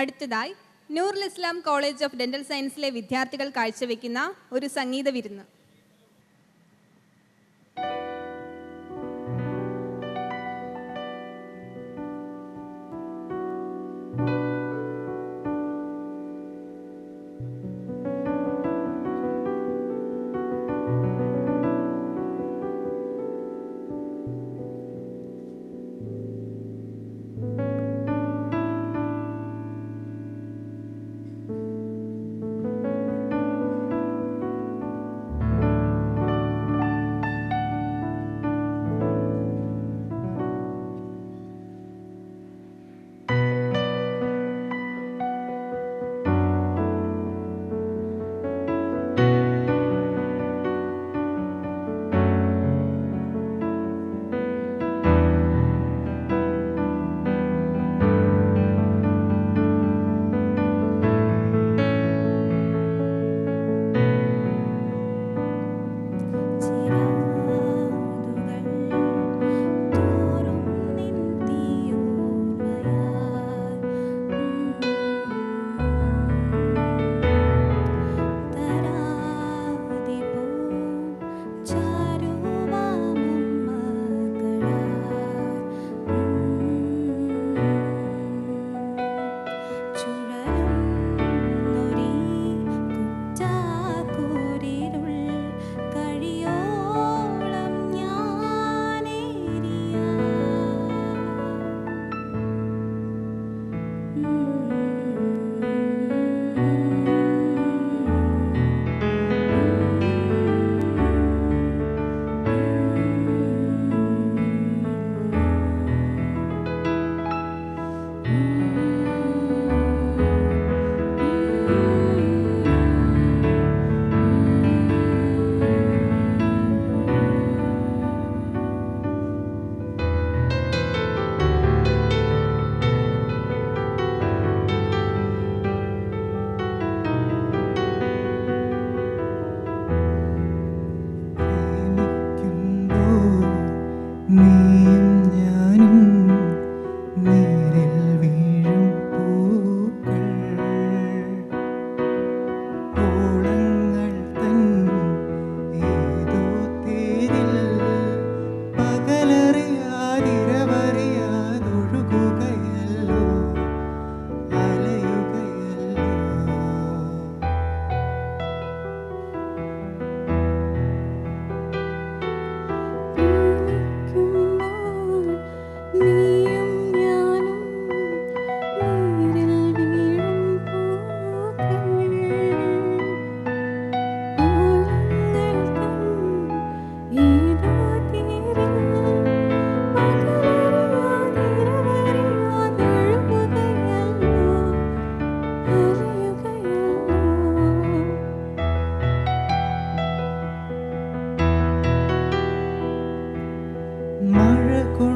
അടുത്തതായി Noorul Islam college of dental സയൻസിലെ വിദ്യാർത്ഥികൾ കാഴ്ചവെക്കുന്ന ഒരു സംഗീത വിരുന്ന്. 马日。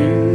you.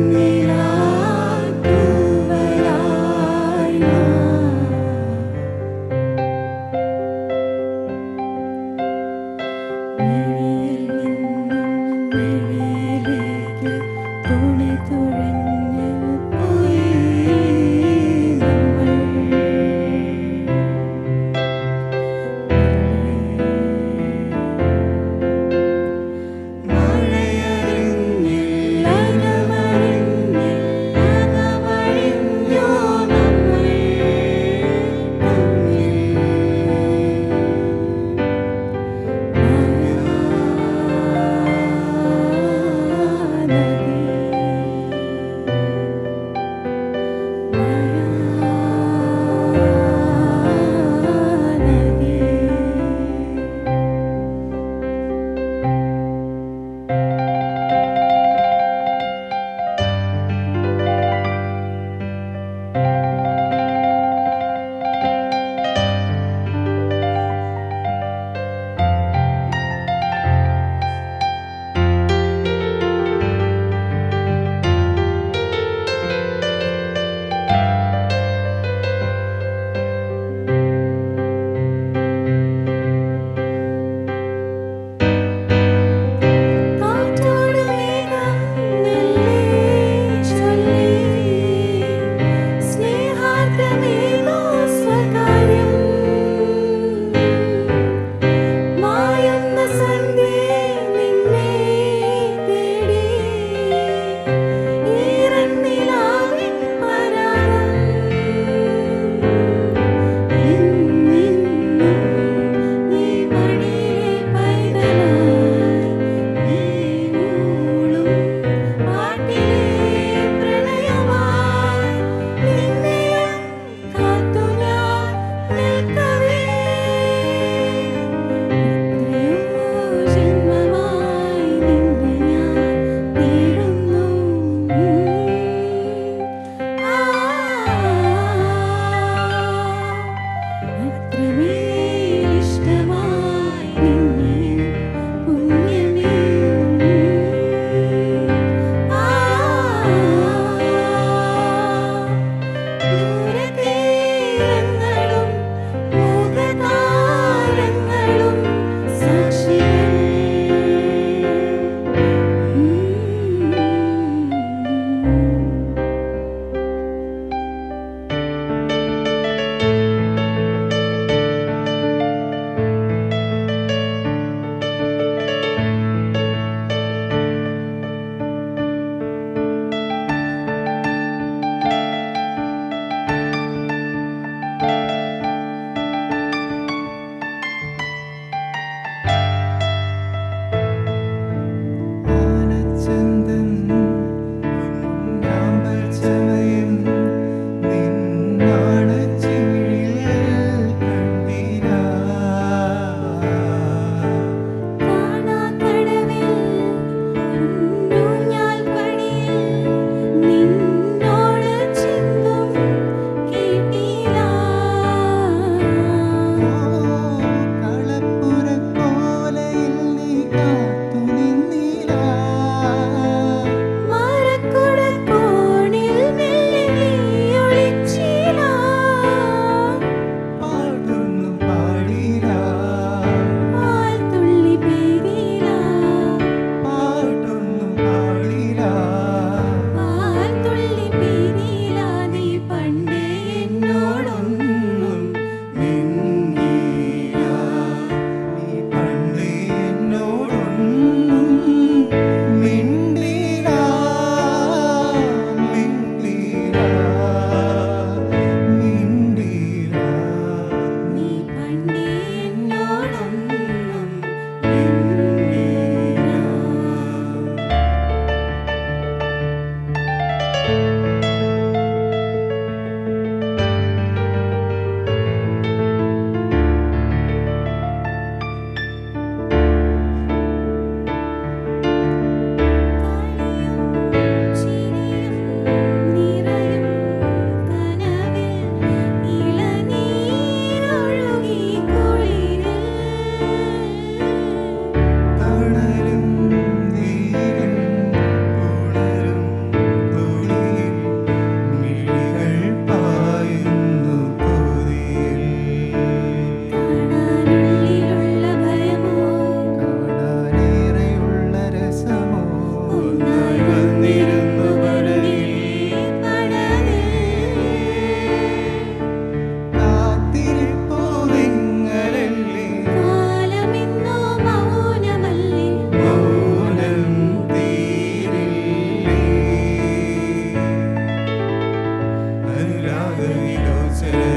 sin.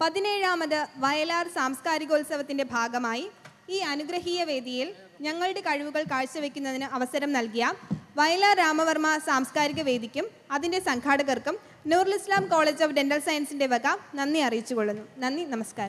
പതിനേഴാമത് വയലാർ സാംസ്കാരികോത്സവത്തിന്റെ ഭാഗമായി ഈ അനുഗ്രഹീയ വേദിയിൽ ഞങ്ങളുടെ കഴിവുകൾ കാഴ്ചവെക്കുന്നതിന് അവസരം നൽകിയ വയലാർ രാമവർമ്മ സാംസ്കാരിക വേദിക്കും അതിന്റെ സംഘാടകർക്കും Noorul Islam college of dental സയൻസിന്റെ വക നന്ദി അറിയിച്ചുകൊള്ളുന്നു. നന്ദി നമസ്കാരം.